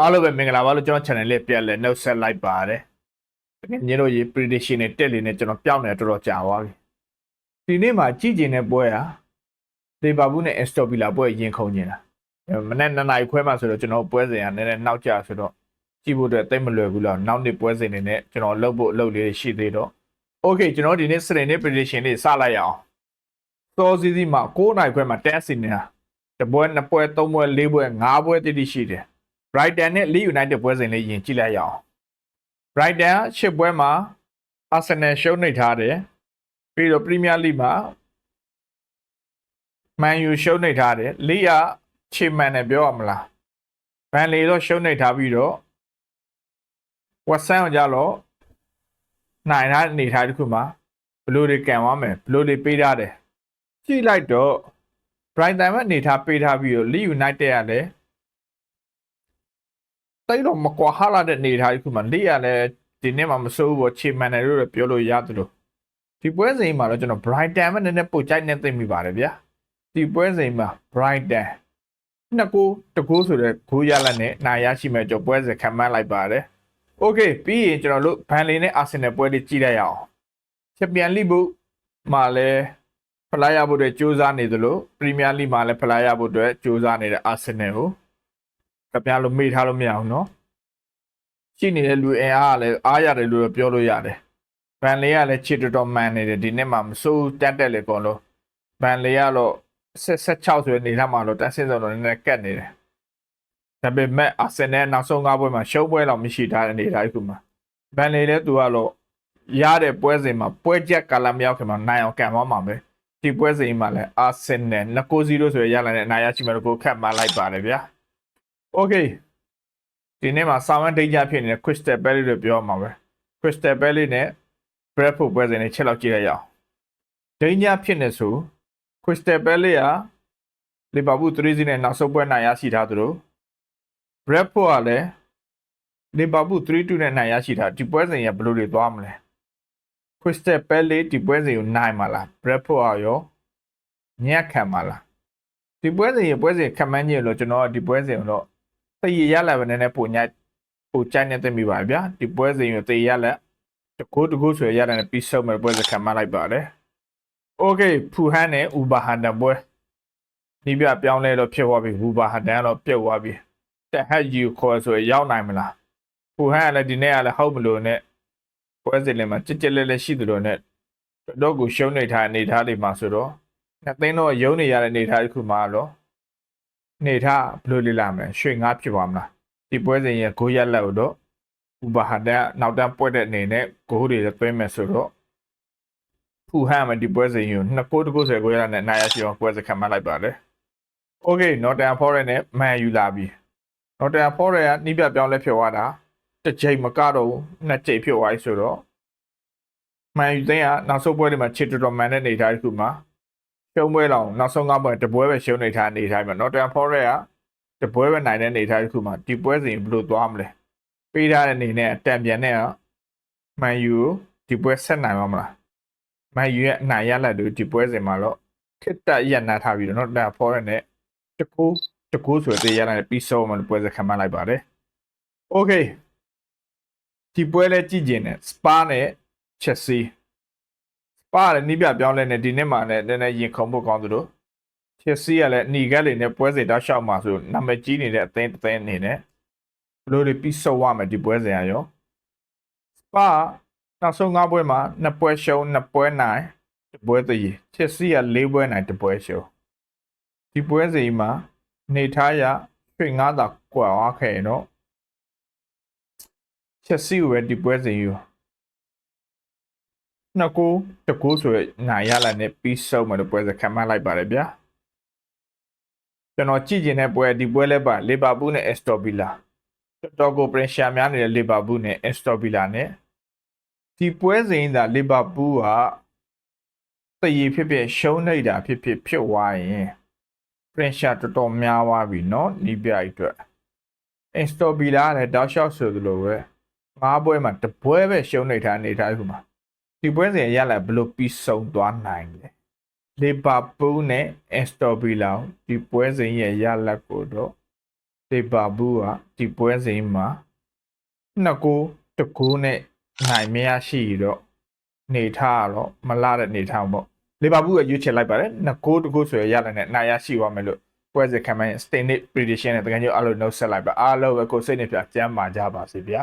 အားလုံးပဲမင်္ဂလာပါလို့ကျွန်တော် channel လေးပြန်လဲနှုတ်ဆက်လိုက်ပါတယ်တကယ်ညတို့ရေ prediction နဲ့တက်လေနဲ့ကျွန်တော်ပြောင်းနေတော်တော်ကြာသွားပြီဒီနေ့မှာကြည့်ကျင်တဲ့ပွဲဟာဒေဘာဘူးနဲ့ Aston Villa ပွဲရင်ခုန်နေတာမနေ့နှစ်နာရီခွဲမှဆိုတော့ကျွန်တော်ပွဲစဉ်ကနည်းနည်းနောက်ကျဆိုတော့ကြည့်ဖို့အတွက်တိတ်မလွယ်ဘူးလားနောက်နေ့ပွဲစဉ်တွေနဲ့ကျွန်တော်လုပ်ဖို့အလုပ်လေးတွေရှိသေးတော့ Okay ကျွန်တော်ဒီနေ့စနေနေ့ prediction လေးစလိုက်ရအောင်စောစီစီမှာ9နိုင်ခွဲမှာတက်စီနေတာတပွဲနှစ်ပွဲသုံးပွဲလေးပွဲငါးပွဲတိတိရှိတယ် Brighton နဲ့ Leeds United ပွဲစဉ်လေးယင်ကြည့်လိုက်ရအောင် Brighton ရှစ်ပွဲမှာ Arsenal ရှုံးနေထားတယ်ပြီးတော့ Premier League မှာ Man U ရှုံးနေထားတယ် Leeds ကချေမန်နဲ့ပြောရမလား Burnley တော့ရှုံးနေထားပြီးတော့ West Ham ကကြတော့နိုင်ထားအနေထားတစ်ခုမှာဘလို့တွေကန်သွားမယ်ဘလို့တွေပေးထားတယ်ကြည့်လိုက်တော့ Brighton ကအနေထားပေးထားပြီးတော့ Leeds United ကလည်း တိတ်တော့မကွာဟာလာတဲ့နေထားတစ်ခုမှလေ့ရလဲဒီနေ့မှမစိုးဘူးပေါ့ချေမန်တယ်လို့လည်းပြောလို့ရတယ်လို့ဒီပွဲစဉ်မှာတော့ကျွန်တော် Brighton ပဲနည်းနည်းပို့ကြိုက်နေသိမိပါတယ်ဗျာဒီပွဲစဉ်မှာ Brighton နှစ်ကိုတကိုးဆိုတဲ့ဂိုးရလက်နဲ့နိုင်ရရှိမဲ့ကြောပွဲစဉ်ခံမှန်းလိုက်ပါတယ် Okay ပြီးရင်ကျွန်တော်တို့ဘန်လီနဲ့အာဆင်နယ်ပွဲလေးကြည့်လိုက်ရအောင်ချန်ပီယံလိဘူးမှာလည်းဖလားရဖို့အတွက်စူးစမ်းနေသလိုပရီးမီးယားလိမှာလည်းဖလားရဖို့အတွက်စူးစမ်းနေတဲ့အာဆင်နယ်ကို ကပြလို့မေ့ထားလို့မရအောင်နော်ရှိနေတဲ့လူအင်အားကလည်းအားရတယ်လို့ပြောလို့ရတယ်ဘန်လေးကလည်းချစ်တော်တော်မှန်နေတယ်ဒီနေ့မှမစိုးတက်တက်လေကောလို့ဘန်လေးကတော့ဆက်ဆက်6ဆိုတဲ့နေထားမှတော့တက်ဆင်းစုံတော့နည်းနည်းကတ်နေတယ်ဒါပေမဲ့အာဆင်နယ်နောက်ဆုံး၅ပွဲမှာရှုံးပွဲတော့မရှိထားတဲ့နေထားခုမှာဘန်လေးလည်းသူကတော့ရတဲ့ပွဲစဉ်မှာပွဲချက်ကာလမရောက်ခင်မှာနိုင်အောင်ကန်သွားမှာပဲဒီပွဲစဉ်မှာလည်းအာဆင်နယ်2-0ဆိုရရလာတဲ့အနိုင်ရရှိမယ်လို့ကိုခတ်မှလိုက်ပါတယ်ဗျာ Okay ဒီနေ့မှာစာမန်ဒိတ်ကြဖြစ်နေတဲ့ Crystal Palace လို့ပြောမှာပဲ Crystal Palace နဲ့ Bradford ပွဲစဉ်နဲ့ချက်လောက်ကြည့်ရအောင်ဒိတ်ကြဖြစ်နေဆို Crystal Palace က Liverpool 3-0နဲ့နောက်ဆုံးပွဲနိုင်ရရှိထားသလို Bradford ကလည်း Liverpool 3-2နဲ့နိုင်ရရှိထားဒီပွဲစဉ်ရဘယ်လိုတွေသွားမလဲ Crystal Palace ဒီပွဲစဉ်ကိုနိုင်မှာလား Bradford ကရောညက်ခံမှာလားဒီပွဲစဉ်ရပွဲစဉ်ခံမှန်းခြင်းလို့ကျွန်တော်ကဒီပွဲစဉ်ကိုတော့ တည်ရရလာပဲနည်းနည်းပုံညပုံချိုင်းနေသိမိပါဗျာဒီပွဲစဉ်ရတည်ရလက်တကူတကူဆိုရရတယ်ပြီးဆုံးမဲ့ပွဲစခံမလိုက်ပါတယ်โอเคဖူဟန်နဲ့ဥဘာဟန်တပွဲဒီပြပြောင်းလဲတော့ဖြစ်သွားပြီဥဘာဟန်တန်ကတော့ပြုတ်သွားပြီတက်ဟက်ယူခေါ်ဆိုရောက်နိုင်မလားဖူဟန်ကလည်းဒီနေ့ကလည်းဟုတ်မလို့နဲ့ပွဲစဉ်လေးမှာကြက်ကြက်လဲလဲရှိသလိုနဲ့တော့ကိုရှုံးနေထားအနေထားလေးမှာဆိုတော့နှစ်သိန်းတော့ရုံးနေရတဲ့အနေထားတစ်ခုမှာတော့ နေထားဘယ်လိုလေးလာမလဲရွှေငါးဖြစ်သွားမလားဒီပွဲစဉ်ရဲ့ဂိုးရက်လက်ကိုတော့ဥပဟာဒန်နောက်တန်းပွက်တဲ့အနေနဲ့ဂိုးတွေသွင်းမယ်ဆိုတော့ဖူဟမ်မဒီပွဲစဉ်ကိုနှစ်ကိုးတစ်ကိုးဆွဲဂိုးရက်လက်နဲ့နိုင်ရရှိအောင်ပွဲစခံမှလိုက်ပါတယ်โอเค Nottingham Forest နဲ့ Man U လာပြီ Nottingham Forest ကနှိပြပြောင်းလဲဖြစ်သွားတာတစ်ချိန်မကတော့ဘူးနှစ်ချိန်ဖြစ်သွားပြီဆိုတော့ Man U သိန်းကနောက်ဆုံးပွဲတွေမှာချစ်တော်တော်မှန်တဲ့နေထားတစ်ခုမှာ ရှုံးပွဲလောက်နောက်ဆုံးကပွဲတပွဲပဲရှုံးနေထားနေထားမှာ Nottingham Forest ကတပွဲပဲနိုင်တဲ့နေထားတစ်ခုမှာဒီပွဲစဉ်ဘယ်လိုသွားမလဲပေးထားတဲ့အနေနဲ့အတန်ပြန်နဲ့မန်ယူဒီပွဲဆက်နိုင်မှာမလားမန်ယူရဲ့အနိုင်ရလက်တို့ဒီပွဲစဉ်မှာတော့ခစ်တက်ရက်နာထားပြီးတော့ Nottingham Forest နဲ့တကူတကူဆိုတဲ့ရလာတဲ့ပြီးဆုံးမှာပွဲစခံမလိုက်ပါတယ် Okay ဒီပွဲလဲကြည့်ကျင်တယ် Spa နဲ့ Chelsea ပါတယ်နီးပြပြောင်းလဲနေဒီနေ့မှလည်းနည်းနည်းရင်ခုန်ဖို့ကောင်းသလိုချက်စီကလည်းหนีကက်လေးနဲ့ပွဲစဉ်တောက်လျှောက်မှာဆိုနာမည်ကြီးနေတဲ့အသင်းတစ်သင်းအနေနဲ့ဘလို့တွေပြီးဆော့ရမယ်ဒီပွဲစဉ်ရရောစပါနောက်ဆုံး၅ပွဲမှာနှစ်ပွဲရှုံးနှစ်ပွဲနိုင်တစ်ပွဲတည်ချက်စီက၄ပွဲနိုင်တစ်ပွဲရှုံးဒီပွဲစဉ်မှာနေထားရရွှေငါးသာကွာသွားခဲ့ရင်တော့ချက်စီကိုပဲဒီပွဲစဉ်ယူ နှစ်ကိုတကူဆိုရနိုင်ရလာနဲ့ပြီးဆုံးမယ်လို့ပွဲစခံမှလိုက်ပါတယ်ဗျာကျွန်တော်ကြည့်ကျင်တဲ့ပွဲဒီပွဲလဲပါလီဗာပူးနဲ့အက်စတော်ဗီလာတော်တော်ကိုပရင်ရှာများနေတဲ့လီဗာပူးနဲ့အက်စတော်ဗီလာနဲ့ဒီပွဲစဉ်သာလီဗာပူးကတည်ရဖြစ်ဖြစ်ရှုံးနေတာဖြစ်ဖြစ်ဖြစ်သွားရင်ပရင်ရှာတော်တော်များသွားပြီเนาะနီးပြအိအတွက်အက်စတော်ဗီလာကလည်းတောက်လျှောက်ဆိုသလိုပဲငါးပွဲမှာတပွဲပဲရှုံးနေတာအနေထားခုမှာ ဒီပွဲစဉ်ရလာဘလို့ပြီးဆုံးသွားနိုင်လဲလီဗာပူးနဲ့အက်စတော်ဗီလာဒီပွဲစဉ်ရဲ့ရလတ်ကိုတော့လီဗာပူးကဒီပွဲစဉ်မှာနှစ်ကိုတကူနဲ့နိုင်မရရှိတော့နေထားတော့မလာတဲ့နေထားပေါ့လီဗာပူးကရွေးချယ်လိုက်ပါတယ်နှစ်ကိုတကူဆိုရရတဲ့နဲ့နိုင်ရရှိသွားမယ်လို့ပွဲစဉ်ခံမှန်း Stay Prediction နဲ့တကယ်ကြီးအားလုံးနှုတ်ဆက်လိုက်ပါအားလုံးပဲကိုယ်စိတ်နဲ့ပြကျမ်းမာကြပါစေဗျာ